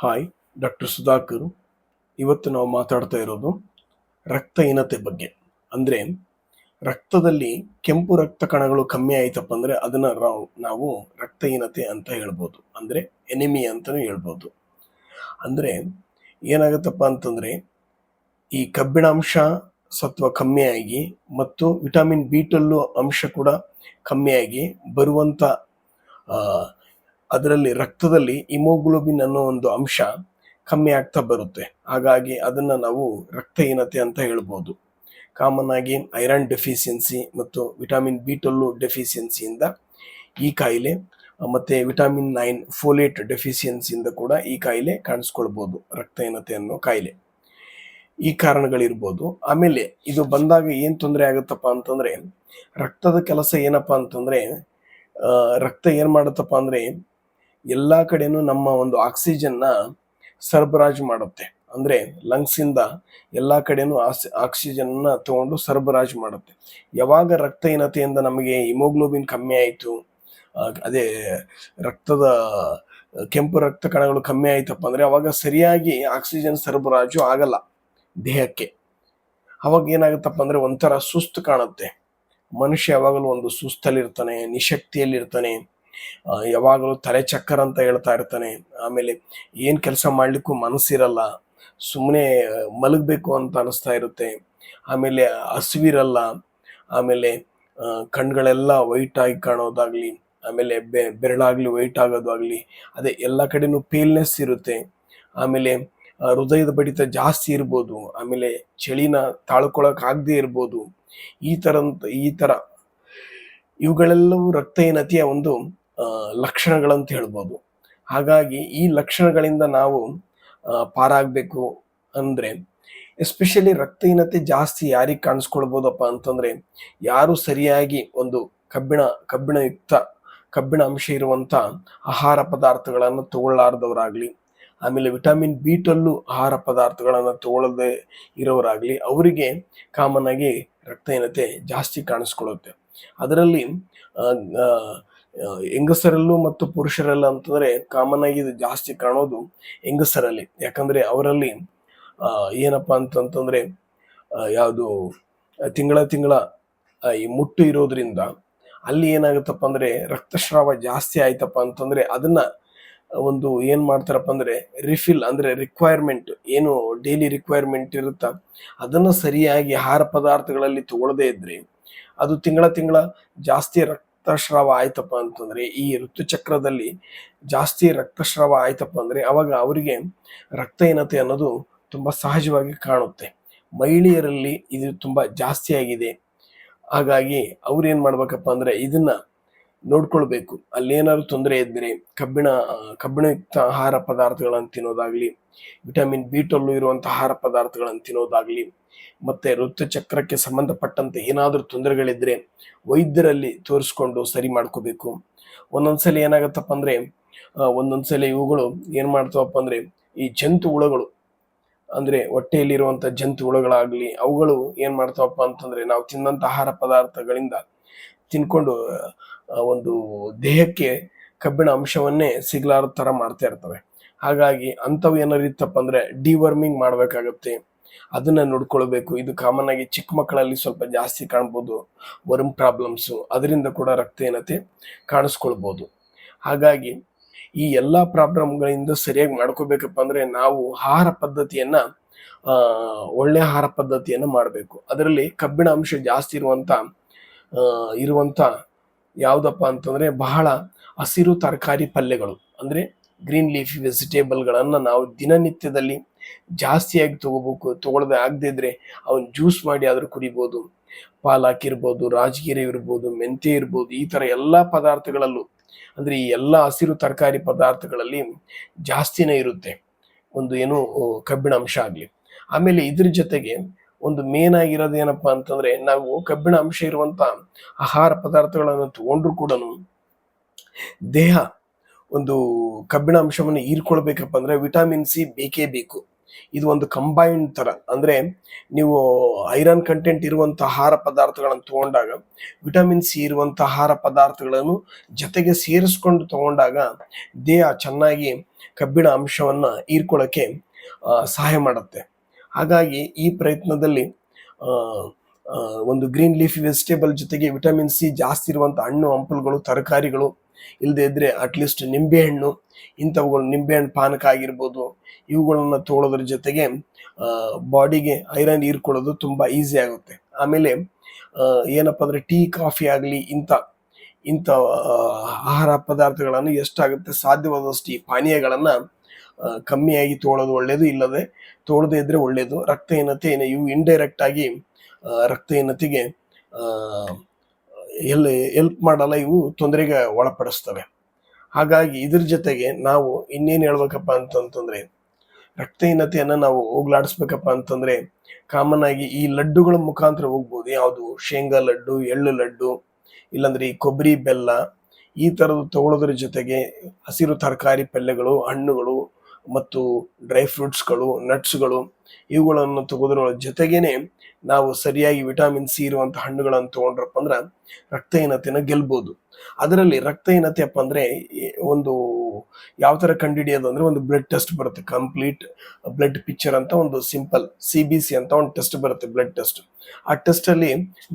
Hi, doctor Sudhakar. ಇವತ್ತು ನಾವು ಮಾತಾಡ್ತಾ ಇರೋದು ರಕ್ತಹೀನತೆ ಬಗ್ಗೆ. ಅಂದರೆ ರಕ್ತದಲ್ಲಿ ಕೆಂಪು ರಕ್ತ ಕಣಗಳು ಕಮ್ಮಿ ಆಯ್ತಪ್ಪ ಅಂದರೆ ಅದನ್ನು ನಾವು ರಕ್ತಹೀನತೆ ಅಂತ ಹೇಳ್ಬೋದು. ಅಂದರೆ ಎನಿಮಿ ಅಂತಲೂ ಹೇಳ್ಬೋದು. ಅಂದರೆ ಏನಾಗುತ್ತಪ್ಪ ಅಂತಂದರೆ ಈ ಕಬ್ಬಿಣಾಂಶ ಸತ್ವ ಕಮ್ಮಿಯಾಗಿ ಮತ್ತು ವಿಟಮಿನ್ ಬಿ ಟಲ್ಲು ಅಂಶ ಕೂಡ ಕಮ್ಮಿಯಾಗಿ ಬರುವಂಥ ಅದರಲ್ಲಿ ರಕ್ತದಲ್ಲಿ ಇಮೋಗ್ಲೋಬಿನ್ ಅನ್ನೋ ಒಂದು ಅಂಶ ಕಮ್ಮಿ ಆಗ್ತಾ ಬರುತ್ತೆ. ಹಾಗಾಗಿ ಅದನ್ನು ನಾವು ರಕ್ತಹೀನತೆ ಅಂತ ಹೇಳ್ಬೋದು. ಕಾಮನ್ ಆಗಿ ಐರನ್ ಡೆಫಿಷಿಯನ್ಸಿ ಮತ್ತು ವಿಟಮಿನ್ ಬಿ ಟೊಲ್ಲು ಡೆಫಿಷಿಯನ್ಸಿಯಿಂದ ಈ ಕಾಯಿಲೆ, ಮತ್ತು ವಿಟಮಿನ್ ನೈನ್ ಫೋಲೇಟ್ ಡೆಫಿಷಿಯನ್ಸಿಯಿಂದ ಕೂಡ ಈ ಕಾಯಿಲೆ ಕಾಣಿಸ್ಕೊಳ್ಬೋದು, ರಕ್ತಹೀನತೆ ಅನ್ನೋ ಕಾಯಿಲೆ. ಈ ಕಾರಣಗಳಿರ್ಬೋದು. ಆಮೇಲೆ ಇದು ಬಂದಾಗ ಏನು ತೊಂದರೆ ಆಗುತ್ತಪ್ಪ ಅಂತಂದರೆ, ರಕ್ತದ ಕೆಲಸ ಏನಪ್ಪ ಅಂತಂದರೆ ರಕ್ತ ಏನು ಮಾಡುತ್ತಪ್ಪ ಅಂದರೆ ಎಲ್ಲ ಕಡೆನೂ ನಮ್ಮ ಒಂದು ಆಕ್ಸಿಜನ್ನ ಸರಬರಾಜು ಮಾಡುತ್ತೆ. ಅಂದರೆ ಲಂಗ್ಸಿಂದ ಎಲ್ಲ ಕಡೆನೂ ಆಸ್ ಆಕ್ಸಿಜನ್ನ ತಗೊಂಡು ಸರಬರಾಜು ಮಾಡುತ್ತೆ. ಯಾವಾಗ ರಕ್ತಹೀನತೆಯಿಂದ ನಮಗೆ ಹಿಮೋಗ್ಲೋಬಿನ್ ಕಮ್ಮಿ ಆಯಿತು ಅದೇ ರಕ್ತದ, ಕೆಂಪು ರಕ್ತ ಕಣಗಳು ಕಮ್ಮಿ ಆಯ್ತಪ್ಪ ಅಂದರೆ ಅವಾಗ ಸರಿಯಾಗಿ ಆಕ್ಸಿಜನ್ ಸರಬರಾಜು ಆಗಲ್ಲ ದೇಹಕ್ಕೆ. ಅವಾಗ ಏನಾಗುತ್ತಪ್ಪ ಅಂದರೆ ಒಂಥರ ಸುಸ್ತು ಕಾಣುತ್ತೆ. ಮನುಷ್ಯ ಯಾವಾಗಲೂ ಒಂದು ಸುಸ್ತಲ್ಲಿರ್ತಾನೆ, ನಿಶಕ್ತಿಯಲ್ಲಿರ್ತಾನೆ. ಯಾವಾಗಲೂ ತಲೆ ಚಕ್ಕರ್ ಅಂತ ಹೇಳ್ತಾ ಇರ್ತಾನೆ. ಆಮೇಲೆ ಏನು ಕೆಲಸ ಮಾಡಲಿಕ್ಕೂ ಮನಸ್ಸಿರಲ್ಲ ಸುಮ್ಮನೆ ಮಲಗಬೇಕು ಅಂತ ಅನಿಸ್ತಾ ಇರುತ್ತೆ. ಆಮೇಲೆ ಹಸಿವಿರಲ್ಲ. ಆಮೇಲೆ ಕಣ್ಗಳೆಲ್ಲ ವೈಟ್ ಆಗಿ ಕಾಣೋದಾಗ್ಲಿ, ಆಮೇಲೆ ಬೆ, ಬೆರಳಾಗ್ಲಿ ವೈಟ್ ಆಗೋದಾಗ್ಲಿ, ಅದೇ ಎಲ್ಲ ಕಡೆನೂ ಪೇಲ್ನೆಸ್ ಇರುತ್ತೆ. ಆಮೇಲೆ ಹೃದಯದ ಬಡಿತ ಜಾಸ್ತಿ ಇರ್ಬೋದು. ಆಮೇಲೆ ಚಳಿನ ತಾಳ್ಕೊಳಕ್ ಆಗದೆ ಇರ್ಬೋದು. ಈ ಥರ ಈ ಥರ ಇವುಗಳೆಲ್ಲವೂ ರಕ್ತಹೀನತೆಯ ಒಂದು ಲಕ್ಷಣಗಳಂತ ಹೇಳ್ಬೋದು. ಹಾಗಾಗಿ ಈ ಲಕ್ಷಣಗಳಿಂದ ನಾವು ಪಾರಾಗಬೇಕು ಅಂದರೆ ಎಸ್ಪೆಷಲಿ ರಕ್ತಹೀನತೆ ಜಾಸ್ತಿ ಯಾರಿಗೆ ಕಾಣಿಸ್ಕೊಳ್ಬೋದಪ್ಪ ಅಂತಂದರೆ, ಯಾರು ಸರಿಯಾಗಿ ಒಂದು ಕಬ್ಬಿಣ, ಕಬ್ಬಿಣಯುಕ್ತ, ಕಬ್ಬಿಣ ಅಂಶ ಇರುವಂಥ ಆಹಾರ ಪದಾರ್ಥಗಳನ್ನು ತಗೊಳ್ಳಾರ್ದವರಾಗಲಿ, ಆಮೇಲೆ ವಿಟಮಿನ್ ಬಿ ಟಲ್ಲು ಆಹಾರ ಪದಾರ್ಥಗಳನ್ನು ತಗೊಳ್ಳದೆ ಇರೋರಾಗಲಿ ಅವರಿಗೆ ಕಾಮನ್ ಆಗಿ ರಕ್ತಹೀನತೆ ಜಾಸ್ತಿ ಕಾಣಿಸ್ಕೊಳ್ಳುತ್ತೆ ಅದರಲ್ಲಿ ಹೆಂಗಸರಲ್ಲೂ ಮತ್ತು ಪುರುಷರಲ್ಲ ಅಂತಂದರೆ ಕಾಮನ್ ಆಗಿ ಇದು ಜಾಸ್ತಿ ಕಾಣೋದು ಹೆಂಗಸರಲ್ಲಿ. ಯಾಕಂದರೆ ಅವರಲ್ಲಿ ಏನಪ್ಪ ಅಂತಂತಂದರೆ ಯಾವುದು, ತಿಂಗಳ ತಿಂಗಳ ಈ ಮುಟ್ಟು ಇರೋದ್ರಿಂದ ಅಲ್ಲಿ ಏನಾಗುತ್ತಪ್ಪ ಅಂದರೆ ರಕ್ತಸ್ರಾವ ಜಾಸ್ತಿ ಆಯ್ತಪ್ಪ ಅಂತಂದರೆ ಅದನ್ನ ಒಂದು ಏನು ಮಾಡ್ತಾರಪ್ಪ ಅಂದರೆ ರಿಫಿಲ್ ಅಂದರೆ ರಿಕ್ವೈರ್ಮೆಂಟ್ ಏನು ಡೈಲಿ ರಿಕ್ವೈರ್ಮೆಂಟ್ ಇರುತ್ತ ಅದನ್ನು ಸರಿಯಾಗಿ ಆಹಾರ ಪದಾರ್ಥಗಳಲ್ಲಿ ತಗೊಳ್ಳದೇ ಇದ್ರೆ ಅದು ತಿಂಗಳ ತಿಂಗಳ ಜಾಸ್ತಿ ರಕ್ತಸ್ರಾವ ಆಯ್ತಪ್ಪ ಅಂತಂದ್ರೆ, ಈ ಋತುಚಕ್ರದಲ್ಲಿ ಜಾಸ್ತಿ ರಕ್ತಸ್ರಾವ ಆಯ್ತಪ್ಪ ಅಂದ್ರೆ, ಅವಾಗ ಅವರಿಗೆ ರಕ್ತಹೀನತೆ ಅನ್ನೋದು ತುಂಬಾ ಸಹಜವಾಗಿ ಕಾಣುತ್ತೆ. ಮಹಿಳೆಯರಲ್ಲಿ ಇದು ತುಂಬಾ ಜಾಸ್ತಿ ಆಗಿದೆ. ಹಾಗಾಗಿ ಅವ್ರು ಏನು ಮಾಡ್ಬೇಕಪ್ಪ ಅಂದ್ರೆ, ಇದನ್ನ ನೋಡ್ಕೊಳ್ಬೇಕು. ಅಲ್ಲೇನಾದ್ರು ತೊಂದರೆ ಇದ್ದರೆ ಕಬ್ಬಿಣ ಕಬ್ಬಿಣಯುಕ್ತ ಆಹಾರ ಪದಾರ್ಥಗಳನ್ನು ತಿನ್ನೋದಾಗ್ಲಿ, ವಿಟಮಿನ್ ಬಿ ಟಲ್ಲು ಇರುವಂಥ ಆಹಾರ ಪದಾರ್ಥಗಳನ್ನು ತಿನ್ನೋದಾಗ್ಲಿ, ಮತ್ತೆ ಋತುಚಕ್ರಕ್ಕೆ ಸಂಬಂಧಪಟ್ಟಂತೆ ಏನಾದರೂ ತೊಂದರೆಗಳಿದ್ರೆ ವೈದ್ಯರಲ್ಲಿ ತೋರಿಸ್ಕೊಂಡು ಸರಿ ಮಾಡ್ಕೋಬೇಕು. ಒಂದೊಂದ್ಸಲಿ ಏನಾಗತ್ತಪ್ಪ ಅಂದ್ರೆ ಒಂದೊಂದ್ಸಲಿ ಇವುಗಳು ಏನ್ ಮಾಡ್ತಾವಪ್ಪ ಅಂದ್ರೆ, ಈ ಜಂತು ಹುಳಗಳು, ಅಂದ್ರೆ ಹೊಟ್ಟೆಯಲ್ಲಿರುವಂತ ಜಂತು ಹುಳಗಳಾಗ್ಲಿ, ಅವುಗಳು ಏನ್ ಮಾಡ್ತಾವಪ್ಪ ಅಂತಂದ್ರೆ, ನಾವು ತಿಂದಂತ ಆಹಾರ ಪದಾರ್ಥಗಳಿಂದ ತಿನ್ಕೊಂಡು ಒಂದು ದೇಹಕ್ಕೆ ಕಬ್ಬಿಣ ಅಂಶವನ್ನೇ ಸಿಗ್ಲಾರದ ಥರ ಮಾಡ್ತಾ ಇರ್ತವೆ. ಹಾಗಾಗಿ ಅಂಥವು ಏನಾರು ಇತ್ತಪ್ಪ ಅಂದರೆ ಡಿವರ್ಮಿಂಗ್ ಮಾಡಬೇಕಾಗತ್ತೆ. ಅದನ್ನು ನೋಡ್ಕೊಳ್ಬೇಕು. ಇದು ಕಾಮನ್ ಆಗಿ ಚಿಕ್ಕ ಮಕ್ಕಳಲ್ಲಿ ಸ್ವಲ್ಪ ಜಾಸ್ತಿ ಕಾಣ್ಬೋದು. ವರ್ಮ್ ಪ್ರಾಬ್ಲಮ್ಸು ಅದರಿಂದ ಕೂಡ ರಕ್ತಹೀನತೆ ಕಾಣಿಸ್ಕೊಳ್ಬೋದು. ಹಾಗಾಗಿ ಈ ಎಲ್ಲ ಪ್ರಾಬ್ಲಮ್ಗಳಿಂದ ಸರಿಯಾಗಿ ಮಾಡ್ಕೋಬೇಕಪ್ಪ ಅಂದರೆ ನಾವು ಆಹಾರ ಪದ್ಧತಿಯನ್ನು ಒಳ್ಳೆ ಆಹಾರ ಪದ್ಧತಿಯನ್ನು ಮಾಡಬೇಕು. ಅದರಲ್ಲಿ ಕಬ್ಬಿಣ ಅಂಶ ಜಾಸ್ತಿ ಇರುವಂಥ ಇರುವಂಥ ಯಾವುದಪ್ಪ ಅಂತಂದರೆ ಬಹಳ ಹಸಿರು ತರಕಾರಿ ಪಲ್ಯಗಳು, ಅಂದರೆ ಗ್ರೀನ್ ಲೀಫಿ ವೆಜಿಟೇಬಲ್ಗಳನ್ನು ನಾವು ದಿನನಿತ್ಯದಲ್ಲಿ ಜಾಸ್ತಿಯಾಗಿ ತಗೋಬೇಕು, ತೊಗೊಳ್ದೆ ಆಗದೇ ಇದ್ರೆ ಅವನ್ ಜ್ಯೂಸ್ ಮಾಡಿ ಆದರೂ ಕುಡಿಬೋದು. ಪಾಲಕ್ ಇರ್ಬೋದು ರಾಜಗಿರಿ ಇರ್ಬೋದು ಮೆಂತೆ ಇರ್ಬೋದು, ಈ ಥರ ಎಲ್ಲ ಪದಾರ್ಥಗಳಲ್ಲೂ, ಅಂದರೆ ಈ ಎಲ್ಲ ಹಸಿರು ತರಕಾರಿ ಪದಾರ್ಥಗಳಲ್ಲಿ ಜಾಸ್ತಿನೇ ಇರುತ್ತೆ. ಒಂದು ಏನು ಕಬ್ಬಿಣ ಅಂಶ ಆಗಲಿ. ಆಮೇಲೆ ಇದ್ರ ಜೊತೆಗೆ ಒಂದು ಮೇನ್ ಆಗಿರೋದು ಏನಪ್ಪಾ ಅಂತಂದ್ರೆ ನಾವು ಕಬ್ಬಿಣ ಅಂಶ ಇರುವಂತ ಆಹಾರ ಪದಾರ್ಥಗಳನ್ನು ತಗೊಂಡ್ರು ಕೂಡ ದೇಹ ಒಂದು ಕಬ್ಬಿಣ ಅಂಶವನ್ನು ಹೀರ್ಕೊಳ್ಬೇಕಪ್ಪ ಅಂದ್ರೆ ವಿಟಮಿನ್ ಸಿ ಬೇಕೇ ಬೇಕು. ಇದು ಒಂದು ಕಂಬೈನ್ಡ್ ತರ. ಅಂದ್ರೆ ನೀವು ಐರನ್ ಕಂಟೆಂಟ್ ಇರುವಂತಹ ಆಹಾರ ಪದಾರ್ಥಗಳನ್ನು ತಗೊಂಡಾಗ ವಿಟಮಿನ್ ಸಿ ಇರುವಂತಹ ಆಹಾರ ಪದಾರ್ಥಗಳನ್ನು ಜೊತೆಗೆ ಸೇರಿಸ್ಕೊಂಡು ತಗೊಂಡಾಗ ದೇಹ ಚೆನ್ನಾಗಿ ಕಬ್ಬಿಣ ಅಂಶವನ್ನ ಹೀರ್ಕೊಳ್ಳೋಕೆ ಸಹಾಯ ಮಾಡುತ್ತೆ. ಹಾಗಾಗಿ ಈ ಪ್ರಯತ್ನದಲ್ಲಿ ಒಂದು ಗ್ರೀನ್ ಲೀಫ್ ವೆಜಿಟೇಬಲ್ ಜೊತೆಗೆ ವಿಟಮಿನ್ ಸಿ ಜಾಸ್ತಿ ಇರುವಂಥ ಹಣ್ಣು, ಹಂಪಲುಗಳು, ತರಕಾರಿಗಳು ಇಲ್ಲದೇ ಇದ್ದರೆ ಅಟ್ಲೀಸ್ಟ್ ನಿಂಬೆಹಣ್ಣು ಇಂಥವುಗಳು ನಿಂಬೆಹಣ್ಣು ಪಾನಕ ಆಗಿರ್ಬೋದು, ಇವುಗಳನ್ನ ತೊಗೊಳೋದ್ರ ಜೊತೆಗೆ ಬಾಡಿಗೆ ಐರನ್ ಹೀರ್ಕೊಳ್ಳೋದು ತುಂಬ ಈಸಿ ಆಗುತ್ತೆ. ಆಮೇಲೆ ಏನಪ್ಪ ಅಂದರೆ ಟೀ, ಕಾಫಿ ಆಗಲಿ ಇಂಥ ಇಂಥ ಆಹಾರ ಪದಾರ್ಥಗಳನ್ನು ಎಷ್ಟಾಗುತ್ತೆ ಸಾಧ್ಯವಾದಷ್ಟು ಈ ಪಾನೀಯಗಳನ್ನ ಕಮ್ಮಿಯಾಗಿ ತೋಳೋದು ಒಳ್ಳೆಯದು ಇಲ್ಲದೆ ತೋಳದೇ ಇದ್ರೆ ಒಳ್ಳೆಯದು ರಕ್ತಹೀನತೆ ಇವು ಇಂಡೈರೆಕ್ಟ್ ಆಗಿ ರಕ್ತಹೀನತೆಗೆ ಎಲ್ಲಿ ಎಲ್ ಎಲ್ಪ್ ಮಾಡಲ್ಲ, ಇವು ತೊಂದರೆಗೆ ಒಳಪಡಿಸ್ತವೆ. ಹಾಗಾಗಿ ಇದ್ರ ಜೊತೆಗೆ ನಾವು ಇನ್ನೇನು ಹೇಳ್ಬೇಕಪ್ಪ ಅಂತಂತಂದ್ರೆ, ರಕ್ತಹೀನತೆಯನ್ನು ನಾವು ಹೋಗ್ಲಾಡಿಸ್ಬೇಕಪ್ಪ ಅಂತಂದ್ರೆ ಕಾಮನ್ ಆಗಿ ಈ ಲಡ್ಡುಗಳ ಮುಖಾಂತರ ಹೋಗ್ಬೋದು. ಯಾವುದು? ಶೇಂಗಾ ಲಡ್ಡು, ಎಳ್ಳು ಲಡ್ಡು, ಇಲ್ಲಾಂದ್ರೆ ಈ ಕೊಬ್ಬರಿ ಬೆಲ್ಲ, ಈ ಥರದ್ದು ತಗೊಳ್ಳೋದ್ರ ಜೊತೆಗೆ ಹಸಿರು ತರಕಾರಿ ಪಲ್ಯಗಳು, ಹಣ್ಣುಗಳು ಮತ್ತು ಡ್ರೈ ಫ್ರೂಟ್ಸ್ಗಳು ನಟ್ಸ್ಗಳು ಇವುಗಳನ್ನು ತೆಗೆದ್ರ ಜೊತೆಗೇನೆ ನಾವು ಸರಿಯಾಗಿ ವಿಟಮಿನ್ ಸಿ ಇರುವಂಥ ಹಣ್ಣುಗಳನ್ನು ತಗೊಂಡ್ರಪ್ಪ ಅಂದ್ರೆ ರಕ್ತಹೀನತೆನ ಗೆಲ್ಬೋದು. ಅದರಲ್ಲಿ ರಕ್ತಹೀನತೆಯಪ್ಪ ಅಂದ್ರೆ ಒಂದು ಯಾವ ಥರ ಕಂಡುಹಿಡಿಯೋದು ಅಂದರೆ ಒಂದು ಬ್ಲಡ್ ಟೆಸ್ಟ್ ಬರುತ್ತೆ. ಕಂಪ್ಲೀಟ್ ಬ್ಲಡ್ ಪಿಕ್ಚರ್ ಅಂತ ಒಂದು ಸಿಂಪಲ್ ಸಿ ಬಿ ಸಿ ಅಂತ ಒಂದು ಟೆಸ್ಟ್ ಬರುತ್ತೆ ಬ್ಲಡ್ ಟೆಸ್ಟ್ ಆ ಟೆಸ್ಟಲ್ಲಿ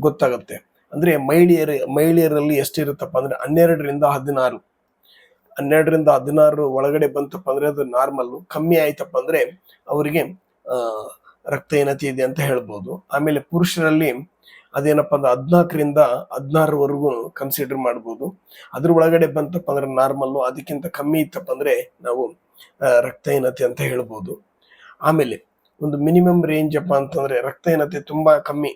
ಗೊತ್ತಾಗುತ್ತೆ. ಅಂದರೆ ಮಹಿಳೆಯರ, ಮಹಿಳೆಯರಲ್ಲಿ ಎಷ್ಟಿರುತ್ತಪ್ಪ ಅಂದ್ರೆ ಹನ್ನೆರಡರಿಂದ ಹದಿನಾರು. ಹನ್ನೆರಡರಿಂದ ಹದಿನಾರು ಒಳಗಡೆ ಬಂತಪ್ಪ ಅಂದ್ರೆ ಅದು ನಾರ್ಮಲ್ ಕಮ್ಮಿ ಆಯ್ತಪ್ಪ ಅಂದ್ರೆ ಅವರಿಗೆ ರಕ್ತಹೀನತೆ ಇದೆ ಅಂತ ಹೇಳ್ಬೋದು. ಆಮೇಲೆ ಪುರುಷರಲ್ಲಿ ಅದೇನಪ್ಪ ಅಂದ್ರೆ ಹದಿನಾಲ್ಕರಿಂದ ಹದಿನಾರವರೆಗೂ ಕನ್ಸಿಡರ್ ಮಾಡ್ಬೋದು. ಅದ್ರ ಒಳಗಡೆ ಬಂತಪ್ಪ ಅಂದ್ರೆ ನಾರ್ಮಲ್ಲು ಅದಕ್ಕಿಂತ ಕಮ್ಮಿ ಇತ್ತಪ್ಪ ಅಂದ್ರೆ ನಾವು ರಕ್ತಹೀನತೆ ಅಂತ ಹೇಳ್ಬೋದು. ಆಮೇಲೆ ಒಂದು ಮಿನಿಮಮ್ ರೇಂಜ್ ಅಪ್ಪ ಅಂತಂದ್ರೆ ರಕ್ತಹೀನತೆ ತುಂಬಾ ಕಮ್ಮಿ.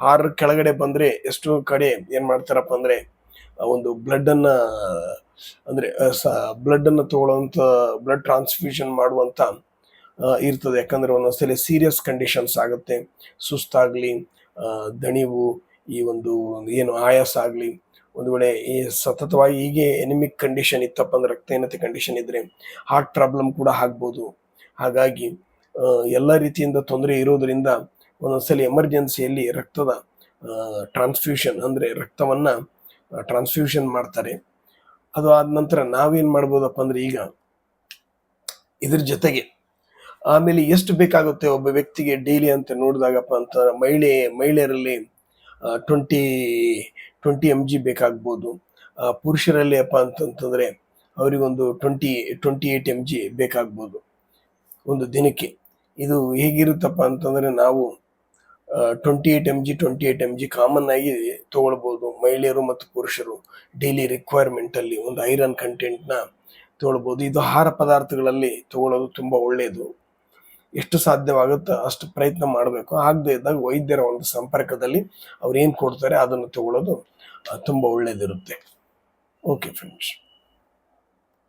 ಆರ ಕೆಳಗಡೆ ಬಂದ್ರೆ ಎಷ್ಟೋ ಕಡೆ ಏನ್ ಮಾಡ್ತಾರಪ್ಪ ಅಂದ್ರೆ ಒಂದು ಬ್ಲಡ್ ಅನ್ನ ಅಂದ್ರೆ ಬ್ಲಡ್ ಬ್ಲಡ್ಡನ್ನು ತಗೊಳ್ಳುವಂತ ಬ್ಲಡ್ ಟ್ರಾನ್ಸ್ಫ್ಯೂಷನ್ ಮಾಡುವಂತ ಇರ್ತದೆ. ಯಾಕಂದ್ರೆ ಒಂದೊಂದ್ಸಲಿ ಸೀರಿಯಸ್ ಕಂಡೀಷನ್ಸ್ ಆಗುತ್ತೆ. ಸುಸ್ತಾಗ್ಲಿ ದಣಿವು, ಈ ಒಂದು, ಏನು ಆಯಾಸ ಆಗಲಿ, ಒಂದು ವೇಳೆ ಈ ಸತತವಾಗಿ ಹೀಗೆ ಎನಿಮಿಕ್ ಕಂಡೀಷನ್ ಇತ್ತಪ್ಪ ಅಂದ್ರೆ ರಕ್ತಹೀನತೆ ಕಂಡೀಷನ್ ಇದ್ರೆ ಹಾರ್ಟ್ ಪ್ರಾಬ್ಲಮ್ ಕೂಡ ಆಗ್ಬೋದು. ಹಾಗಾಗಿ ಎಲ್ಲ ರೀತಿಯಿಂದ ತೊಂದರೆ ಇರೋದರಿಂದ ಒಂದೊಂದ್ಸಲಿ ಎಮರ್ಜೆನ್ಸಿಯಲ್ಲಿ ರಕ್ತದ ಟ್ರಾನ್ಸ್ಫ್ಯೂಷನ್ ಅಂದ್ರೆ ರಕ್ತವನ್ನ ಟ್ರಾನ್ಸ್ಫ್ಯೂಷನ್ ಮಾಡ್ತಾರೆ. ಅದು ಆದ ನಂತರ ನಾವೇನು ಮಾಡ್ಬೋದಪ್ಪ ಅಂದ್ರೆ ಈಗ ಇದ್ರ ಜೊತೆಗೆ ಆಮೇಲೆ ಎಷ್ಟು ಬೇಕಾಗುತ್ತೆ ಒಬ್ಬ ವ್ಯಕ್ತಿಗೆ ಡೈಲಿ ಅಂತ ನೋಡಿದಾಗಪ್ಪ ಅಂತ ಮಹಿಳೆ, ಮಹಿಳೆಯರಲ್ಲಿ ಟ್ವೆಂಟಿ ಟ್ವೆಂಟಿ ಎಂ ಜಿ ಬೇಕಾಗ್ಬೋದು. ಪುರುಷರಲ್ಲಿ ಅಪ್ಪ ಅಂತಂತಂದ್ರೆ ಅವರಿಗೊಂದು twenty twenty eight M G ಬೇಕಾಗ್ಬೋದು ಒಂದು ದಿನಕ್ಕೆ. ಇದು ಹೇಗಿರುತ್ತಪ್ಪ ಅಂತಂದ್ರೆ ನಾವು twenty eight M G twenty eight M G common ಆಗಿ ತಗೊಳ್ಬೋದು. ಮಹಿಳೆಯರು ಮತ್ತು ಪುರುಷರು ಡೈಲಿ ರಿಕ್ವೈರ್ಮೆಂಟ್ ಅಲ್ಲಿ ಒಂದು ಐರನ್ ಕಂಟೆಂಟ್ನ ತಗೊಳ್ಬೋದು. ಇದು ಆಹಾರ ಪದಾರ್ಥಗಳಲ್ಲಿ ತಗೊಳ್ಳೋದು ತುಂಬ ಒಳ್ಳೆಯದು ಎಷ್ಟು ಸಾಧ್ಯವಾಗುತ್ತೋ ಅಷ್ಟು ಪ್ರಯತ್ನ ಮಾಡಬೇಕು. ಆಗದೆ ಇದ್ದಾಗ ವೈದ್ಯರ ಒಂದು ಸಂಪರ್ಕದಲ್ಲಿ ಅವ್ರು ಏನು ಕೊಡ್ತಾರೆ ಅದನ್ನು ತಗೊಳ್ಳೋದು ತುಂಬ ಒಳ್ಳೆಯದಿರುತ್ತೆ ಓಕೆ ಫ್ರೆಂಡ್ಸ್